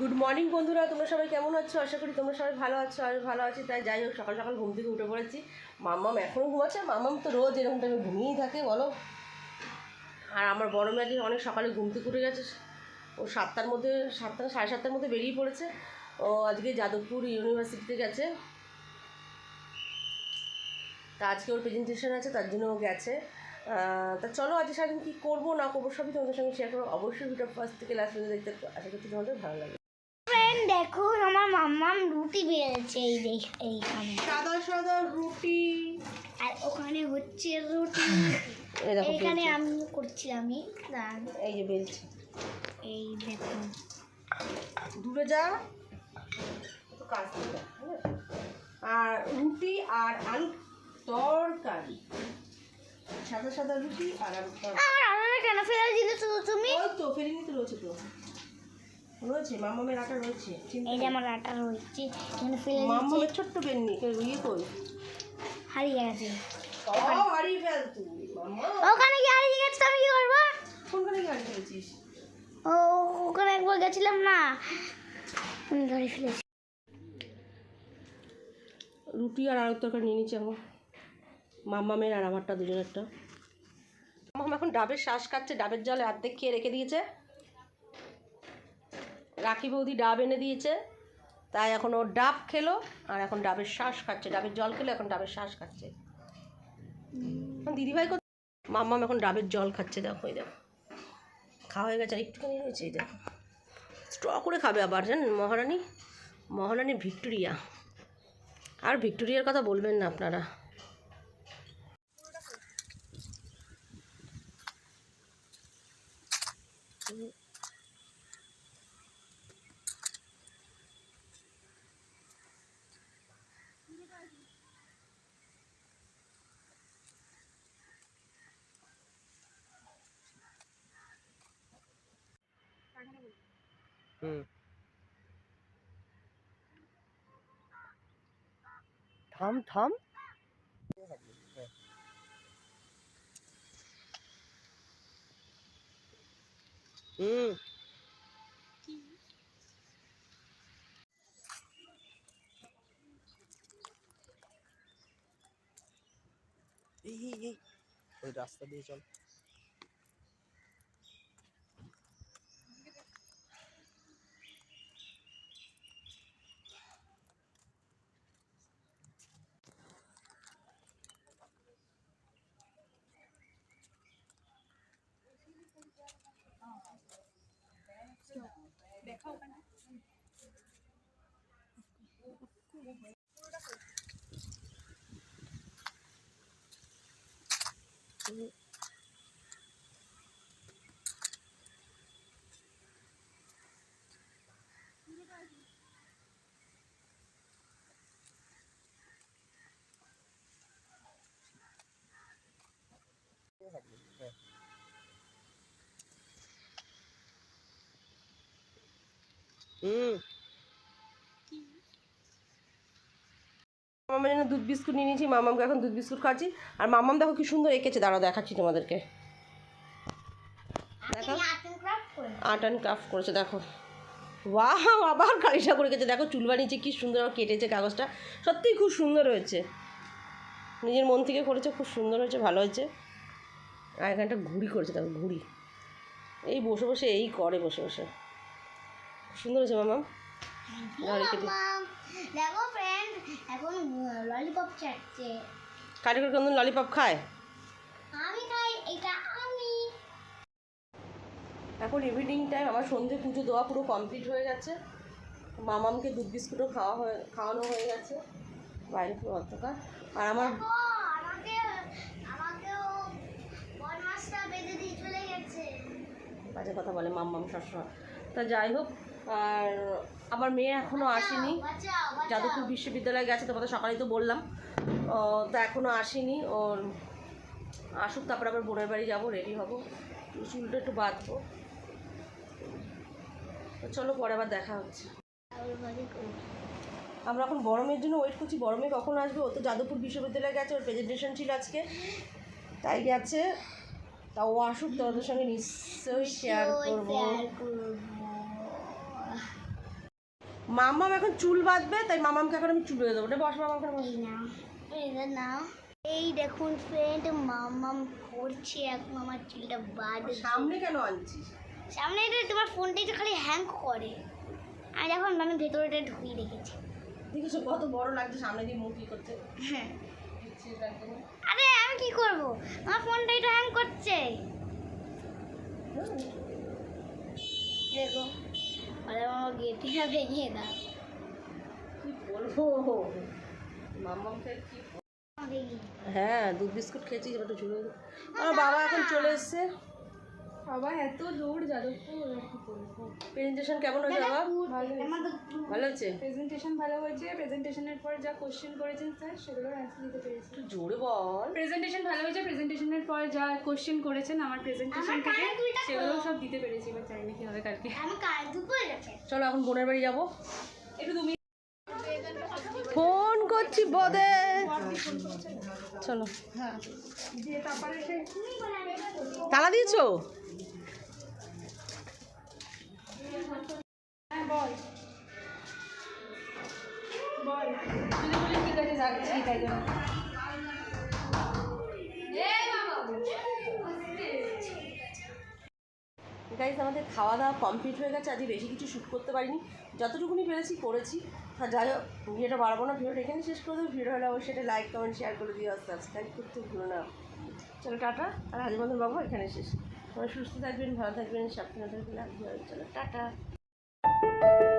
Good morning বন্ধুরা। তোমরা সবাই কেমন আছো? আশা করি তোমরা সবাই ভালো আছো আমি ভালো আছি। তাই যাই হোক, সকাল সকাল ঘুম থেকে উঠে পড়েছি। মাম্মাম এখনও ঘুমাচ্ছে মাম্মাম তো রোজ এরকম টাইমে ঘুমিয়েই থাকে, বলো? আর আমার বড় মেয়ে আজকে অনেক সকালে ঘুম থেকে উঠে গেছে। ও সাতটার মধ্যে, সাতটা, সাড়ে সাতটার মধ্যে বেরিয়ে পড়েছে। ও আজকে যাদবপুর ইউনিভার্সিটিতে গেছে। তা আজকে ওর প্রেজেন্টেশন আছে, তার জন্য ও গেছে। তা চলো, আজকে সারাদিন কী করব, না করব, সবই তোমাদের সঙ্গে শেয়ার করব। অবশ্যই ভিডিও ফার্স্ট থেকে লাস্ট পর্যন্ত দেখতে আশা করছি তোমাদের ভালো লাগবে। দেখো আমার মাম্মাম রুটি বেড়েছে এই দেখ এইখানে। সাদা সাদা রুটি। আর ওখানে হচ্ছে রুটি। এইখানে আমি করছি আমি দাঁড়ান, এই যে বেলছে। এই দেখো। দূরে যা। কাজ বুঝলে? আর রুটি আর আলু তরকারি। সাদা সাদা রুটি আর আলু তরকারি। আর আলাদা কেন ফেলে দিলে তুমি? ওই তো ফেরিনি তো রয়েছে তো। রয়েছে? মামামের আটা রয়েছে? এই যে আমার আটা রয়েছে এখানে ফেলে মামামের ছোট্ট পেননি ইয়ে কই? হারিয়ে গেছে। হারিয়ে ফেল তুই ওখানে কি হারিয়ে গেছে আমি কি করব? কোনখানে গাড়ি ফেলেছিস? ও ওখানে একবার গেছিলাম না। আমি গাড়ি ফেলেছি। রুটি আর আলুর তরকারি নিয়ে নিচ্ছি এখন মাম্মামের আর আমারটা দুজনেরটা। মাম্মাম এখন ডাবের শ্বাস খাচ্ছে ডাবের জলে অর্ধেক খেয়ে রেখে দিয়েছে। রাখি বৌদি ডাব এনে দিয়েছে। তাই এখন ও ডাব খেলো, আর এখন ডাবের শ্বাস খাচ্ছে। ডাবের জল খেলো, এখন ডাবের শ্বাস খাচ্ছে। দিদিভাই কত মাম্মাম এখন ডাবের জল খাচ্ছে, দেখো এই দেখো। খাওয়া হয়ে গেছে, আর একটুখানি রয়েছে, এই দেখো। স্ট্র করে খাবে আবার, জানেন মহারানী? মহারানী ভিক্টোরিয়া। আর ভিক্টোরিয়ার কথা বলবেন না আপনারা। থাম থাম। হুম। এই এই। ওই রাস্তা দিয়ে চল। すごい。মামার জন্য দুধ বিস্কুট নিয়ে নিয়েছি মামামকে এখন দুধ বিস্কুট খাচ্ছি আর মামাম দেখো কি সুন্দর এঁকেছে, দাঁড়াও দেখাচ্ছি তোমাদেরকে। দেখো। আর্ট অ্যান্ড ক্রাফট করেছে, দেখো। বাহ আবার কালিটা করে গেছে দেখো চুল বানিয়েছে কি সুন্দর কেটেছে কাগজটা। সত্যিই খুব সুন্দর হয়েছে। নিজের মন থেকে করেছে, খুব সুন্দর হয়েছে, ভালো হয়েছে। আর এখানটা ঘুড়ি করেছে, দেখো ঘুড়ি। এই বসে বসে এই করে বসে বসে। সুন্দর হয়েছে মামা। দাও রেখে দেখো ফ্রেন্ড এখন ললিপপ কোনদিন খায়? আমি খাই এটা আমি। এখন ইভিনিং টাইম আমার সন্ধে পুজো দেওয়া পুরো কমপ্লিট হয়ে গেছে। মামামকে দুধ বিস্কুটও খাওয়া হয়ে খাওয়ানো হয়ে গেছে। বাইরে পুরো অন্ধকার। আর আমার বাজে কথা বলে মাম্মাম সবসময়। তা যাই হোক, আর আমার মেয়ে এখনও আসেনি। যাদবপুর বিশ্ববিদ্যালয়ে গেছে, তোমাদের সকালেই তো বললাম। তা এখনও আসেনি, ওর আসুক, তারপর আবার বোনের বাড়ি যাব রেডি হব। চুলটা একটু বাঁধবো। চলো, পরে আবার দেখা হচ্ছে। আমরা এখন বড়মের জন্য ওয়েট করছি। বড়মে কখন আসবে? ও তো যাদবপুর বিশ্ববিদ্যালয়ে গেছে, ওর প্রেজেন্টেশন ছিল আজকে। তাই গেছে। তা ও আসুক তোমাদের সঙ্গে নিশ্চয়ই শেয়ার করব। মামাম এখন চুল বাঁধবে তাই মামামকে এখন আমি চুল বেঁধে দেবো। বস মামাম এখন বস। এই দেখুন ফ্রেন্ড মামাম করছে এখন আমার চুলটা বাদ সামনে কেন আনছিস? সামনে এটা তোমার ফোনটা একটু খালি হ্যাং করে। আর এখন আমি ভেতরেটা ঢুকিয়ে রেখেছি। দেখেছ কত বড় লাগছে সামনে দিয়ে মুখ করতে। হ্যাঁ দেখছিস একদম। আরে আমি কি করব? আমার ফোনটা একটু হ্যাং করছে। দেখো আরে আমার গেটিটা ভেঙে দাও। কি বলব? মামামকে কি হ্যাঁ দুধ বিস্কুট খেয়েছি একটু ঝুলে আমার বাবা এখন চলে এসছে। বাবা এত দূর যাদবপুর প্রেজেন্টেশন কেমন হয়েছে বাবা? ভালো হচ্ছে প্রেজেন্টেশন ভালো হয়েছে? প্রেজেন্টেশনের পর যা কোশ্চেন করেছেন স্যার সেগুলোর অ্যান্সার দিতে পেরেছি। একটু জোরে বল। প্রেজেন্টেশন ভালো হয়েছে। প্রেজেন্টেশনের পর যা কোশ্চেন করেছেন আমার প্রেজেন্টেশন থেকে সেগুলো সব দিতে পেরেছি এবার জানি না কি হবে কালকে। আমি কাল দুপুরে গেছে। চলো এখন বোনের বাড়ি যাব। একটু তুমি ফোন করছি বদে। চলো। তালা দিয়েছ হ্যাঁ বল। বল। তুই বলে ঠিক আছে যাচ্ছি তাই জন্য গাইজ আমাদের খাওয়া দাওয়া কমপ্লিট হয়ে গেছে। আজকে বেশি কিছু শ্যুট করতে পারিনি। যতটুকুনি পেরেছি করেছি। আর যাই হোক ভিডিওটা বাড়াবো না। ভিডিওটা এখানে শেষ করে দেবো। ভিডিও হলে অবশ্যই এটা লাইক কমেন্ট শেয়ার করে দিও আর সাবস্ক্রাইব করতে ভুলো না। চলো টাটা। আর হাজির মতন বাবু এখানে শেষ। সবাই সুস্থ থাকবেন ভালো থাকবেন সাবধানে থাকবেন। চলো টাটা। Thank you.